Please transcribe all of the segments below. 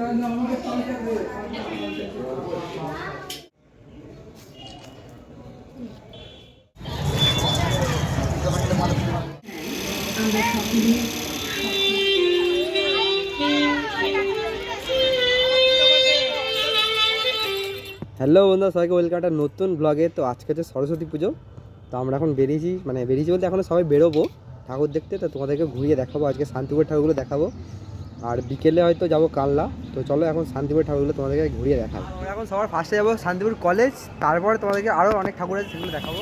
Hello বন্ধুরা, সবাইকে welcome একটা নতুন ব্লগে তো আজকে হচ্ছে সরস্বতী পুজো। তো আমরা এখন বেরিয়েছি মানে বেরিয়েছি বলতে এখন সবাই বেরোবো ঠাকুর দেখতে। তো তোমাদেরকে ঘুরিয়ে দেখাবো, আজকে শান্তিপুর ঠাকুরগুলো দেখাবো। আর বিকেলে হয়তো যাব কাল্লা তো চলো এখন শান্তিপুর ঠাকুরগুলো তোমাদেরকে ঘুরিয়ে দেখাবো এখন সবার ফার্স্টে যাব শান্তিপুর কলেজ তারপরে তোমাদেরকে আরও অনেক ঠাকুর আছে সেগুলো দেখাবো।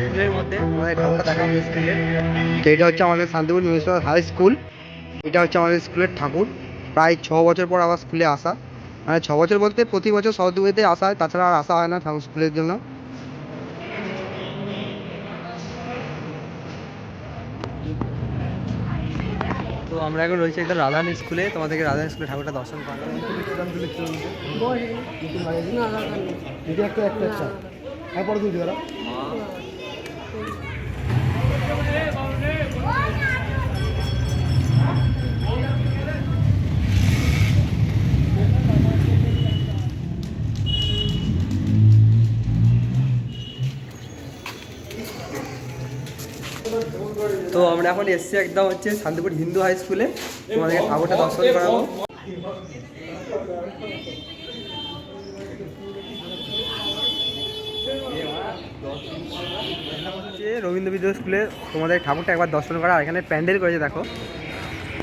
আমাদের মধ্যে আমাদের ঠাকুরটা দেখা হবে স্কুলে তো এটা হচ্ছে আমাদের শান্তিপুর মিউনিসিপাল হাই স্কুল এটা হচ্ছে আমাদের স্কুলের ঠাকুর। প্রায় ছ বছর পর আবার স্কুলে আসা। মানে ছ বছর বলতে প্রতি বছর সরস্বতী পুজোতে আসা হয় তাছাড়া আর আসা হয় না ঠাকুর স্কুলের জন্য। তো আমরা এখন রয়েছি একটা রাধান স্কুলে। তোমাদেরকে রাধান স্কুলে ঠাকুরটা দর্শন দিদি একটা একটা ওরা তো আমরা এখন এসছি একদম হচ্ছে শান্তিপুর হিন্দু হাই স্কুলে। তোমাদেরকে ঠাকুরটা দর্শন করাবো। রবীন্দ্র বিদ্যা স্কুলে তোমাদের ঠাকুরটা একবার দর্শন করা। আর এখানে প্যান্ডেল করেছে, দেখো।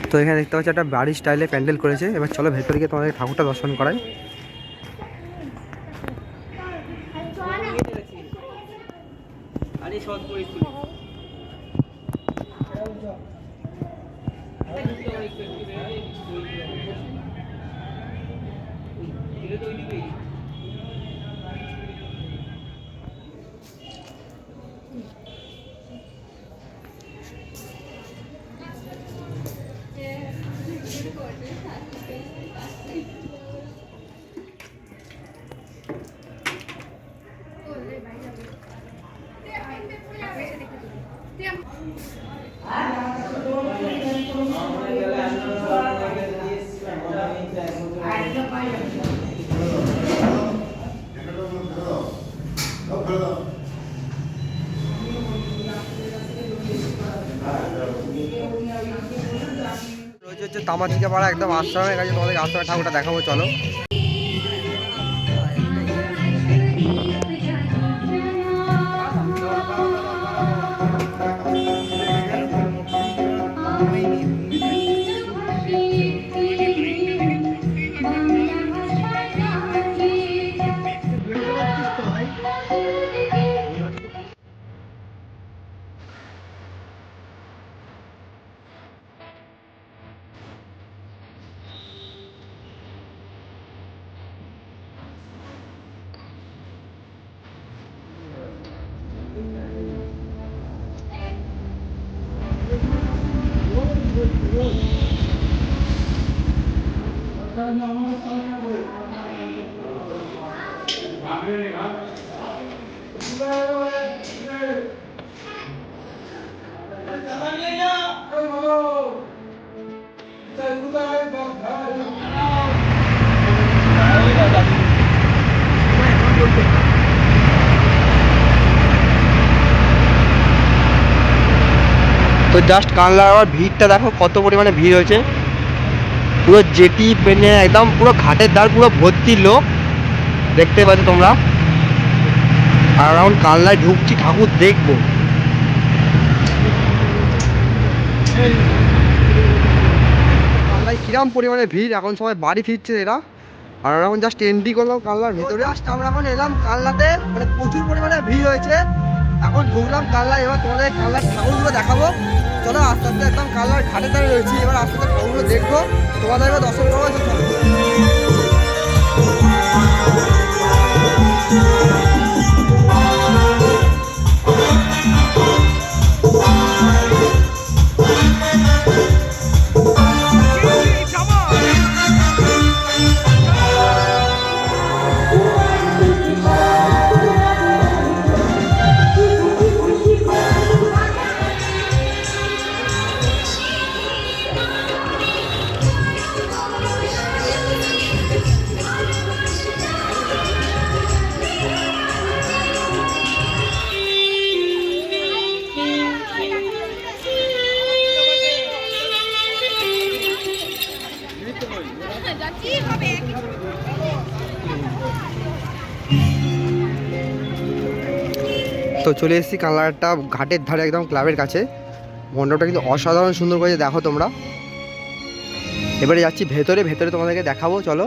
তো এখানে দেখতে পাচ্ছি একটা বাড়ির স্টাইলে প্যান্ডেল করেছে। এবার চলো ভেতরে গিয়ে তোমাদের ঠাকুরটা দর্শন করাই। রয়েছে হচ্ছে তামাচিকা পাড়া একদম আশ্রমের কাছে তোমাদের আশ্রমের ঠাকুরটা দেখাবো চলো। তো জাস্ট কানলা আবার ভিড়টা দেখো কত পরিমাণে ভিড় হয়েছে। পুরো জেটি পেনে একদম পুরো ঘাটের দ্বার পুরো ভর্তি লোক। দেখতে পাচ্ছ তোমরা? আর এখন কানলায় ঢুকছি ঠাকুর দেখব। কিরাম পরিমাণে ভিড় এখন সবাই বাড়ি ফিরছে এরা। আর এখন জাস্ট এন্ট্রি করলাম কালনার ভিতরে। জাস্ট আমরা এখন এলাম কালনাতে মানে প্রচুর পরিমাণে ভিড় হয়েছে। এখন ঢুকলাম কালার এবার তোমাদের কালার ঠাকুরগুলো দেখাবো চলো আস্তে আস্তে একদম কালার ঘাটে দাঁড়িয়ে রয়েছি, এবার আস্তে আস্তে ঠাকুরগুলো দেখব তোমাদের এবার দর্শন করব, চলো। চলে এসেছি কালারটা ঘাটের ধারে একদম ক্লাবের কাছে। মণ্ডপটা কিন্তু অসাধারণ সুন্দর করে দেখো তোমরা। এবারে যাচ্ছি ভেতরে ভেতরে তোমাদেরকে দেখাবো, চলো।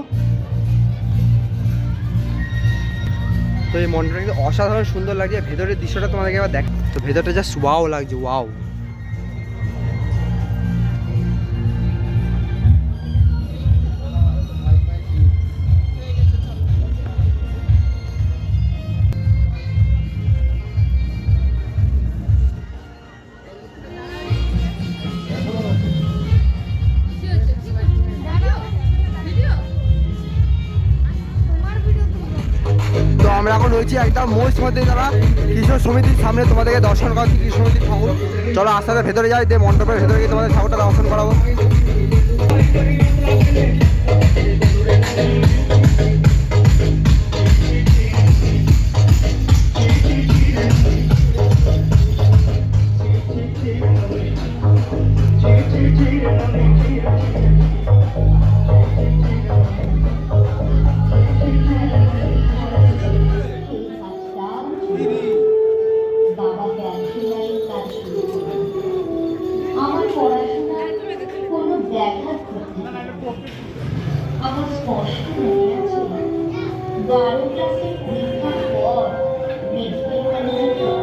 তো এই মণ্ডপটা কিন্তু অসাধারণ সুন্দর লাগছে, ভেতরের দৃশ্যটা তোমাদেরকে এবার দেখ তো ভেতরটা জাস্ট ওয়াও লাগছে, ওয়াও। আমরা এখন রয়েছি একদম মোস্ট মধ্যে যারা কিশোর সমিতির সামনে তোমাদেরকে দর্শন করাচ্ছি কৃষ্ণ সমিতির ঠাকুর। চলো আস্তে আস্তে ভেতরে যাই, দিয়ে মণ্ডপের ভেতরে গিয়ে তোমাদের ঠাকুরটা দর্শন করাবো। আমার স্পষ্ট মনে আছে বারো ক্লাসের পরীক্ষার পর মেডিকেল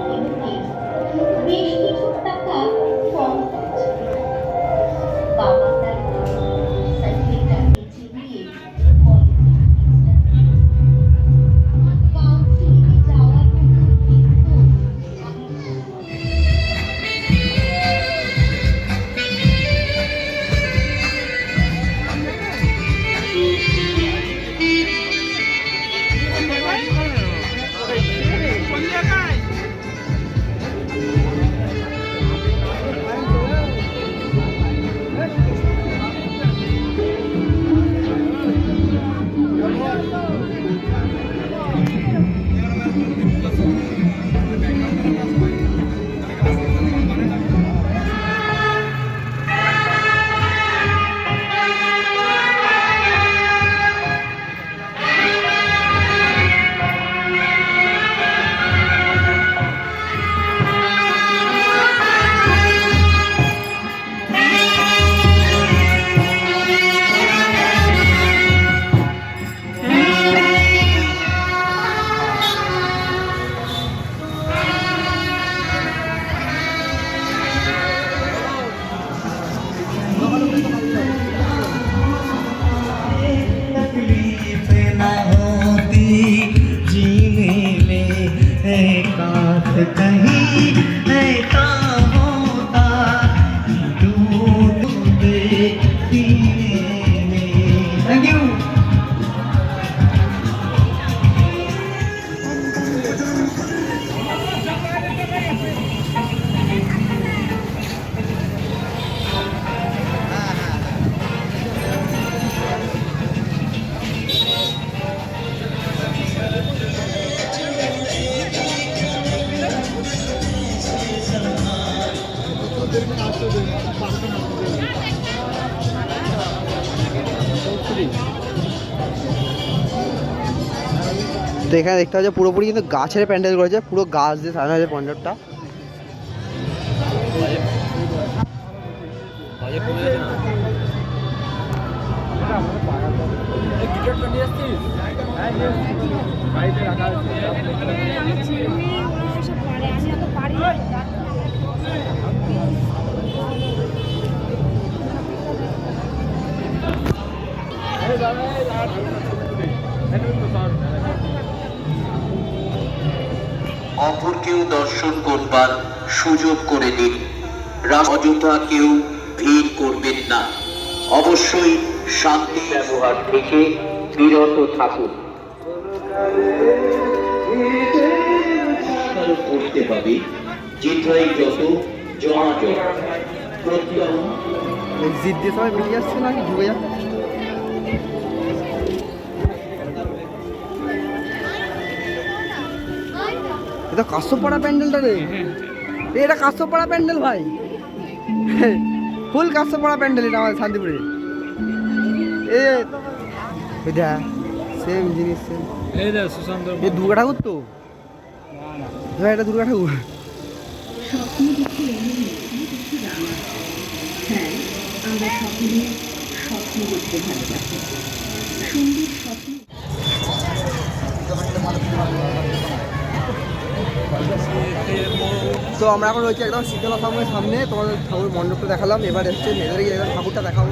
এখানে দেখতে পাচ্ছ পুরোপুরি কিন্তু গাছের প্যান্ডেল করেছে পুরো গাছ দিয়ে সাজানো হয়েছে চিনি অপরকেও দর্শন করবার সুযোগ করে দিন। অযথা কেউ ভিড় করবেন না। অবশ্যই শান্তি ব্যবহার থেকে বিরত থাকুন। করতে হবে যেথায় যত জমাজট প্রত্যহ এক্সিট সবাই বেরিয়ে যাচ্ছে নাকি? ঢুকে যাচ্ছে? এটা কাশ্যপাড়া প্যান্ডেলটা রে। এটা কাশ্যপাড়া প্যান্ডেল ভাই। ফুল কাশ্যপাড়া প্যান্ডেল এটা আমাদের শান্তিপুরে। এ এটা সেম জিনিস সেম এ দুর্গা ঠাকুর তো? হ্যাঁ এটা দুর্গা ঠাকুর। হ্যাঁ আমরা সকলে স্বপ্ন দেখতে ভালোবাসি। সুন্দর স্বপ্ন। তো আমরা এখন রয়েছি একদম শীতলা ঠাকুরের সামনে। তোমাদের ঠাকুর মণ্ডপটা দেখালাম। এবার এসছে মেয়েদের গিয়ে ঠাকুরটা দেখাবো।